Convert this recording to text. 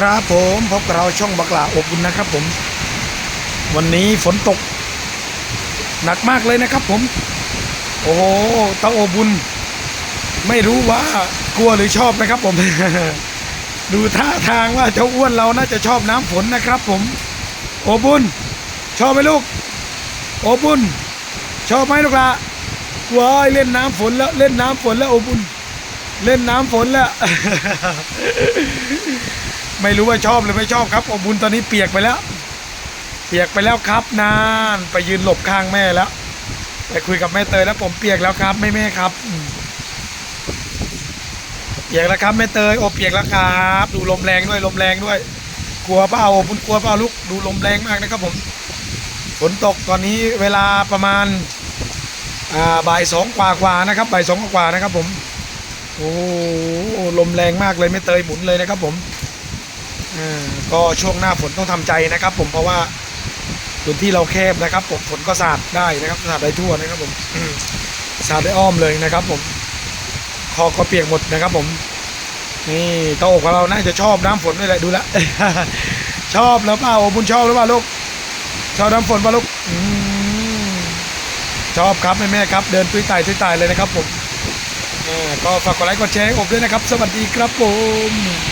ครับผมพบกับเราช่องบักหลาอบอุ่นนะครับผม วันนี้ฝนตก หนักมากเลยนะครับผม โอ้โหเตาอบอุ่นไม่รู้ว่ากลัวหรือชอบนะครับผม ดูท่าทางว่าเจ้าอ้วนเราน่าจะชอบน้ำฝนนะครับผม โอบุญชอบไหมลูก โอบุญชอบไหมลูกละว้ายเล่นน้ำฝนแล้วเล่นน้ำฝนแล้วโอบุญเล่นน้ำฝนแล้ว ไม่รู้ว่าชอบหรือไม่ชอบครับโอบุญตอนนี้เปียกไปแล้ว เปียกไปแล้วครับนานไปยืนหลบข้างแม่แล้วไปคุยกับแม่เตยแล้วผมเปียกแล้วครับแม่แม่ครับเปียกแล้วครับแม่เตยโอเปียกแล้วครับ ดูลมแรงด้วยลมแรงด้วย กลัวเปล่าอบุญกลัวเปล่าลูกดูลมแรงมากนะครับผมฝนตกตอนนี้เวลาประมาณาบ่ายสองกว่ากว่านะครับบ่ายสองกว่านะครับผมโอ้ลมแรงมากเลยไม่เตยหมุนเลยนะครับผม ก็ช่วงหน้าฝนต้องทำใจนะครับ ผมเพราะว่าพื้นที่เราแคบนะครับผมฝนก็สาดได้นะครับสาดได้ทั่วนะครับผมสาดได้อ้อมเลยนะครับ ผมคอก็เปียกหมดนะครับ ผมนี่ตาอบของเราน่าจะชอบน้ำฝนด้วยแหละดูลวชอบแล้วเปล่าโอ้บุญชอบหรือเปล่าลูกชอบน้ำฝนปล่าลูกชอบครับแม่แม่ครับ เดินตุ้ยตายตุ้ยตายเลยนะครับ ผมก็ฝากกดไลค์กดแชร์ให้ผมด้วยนะครับ สวัสดีครับผม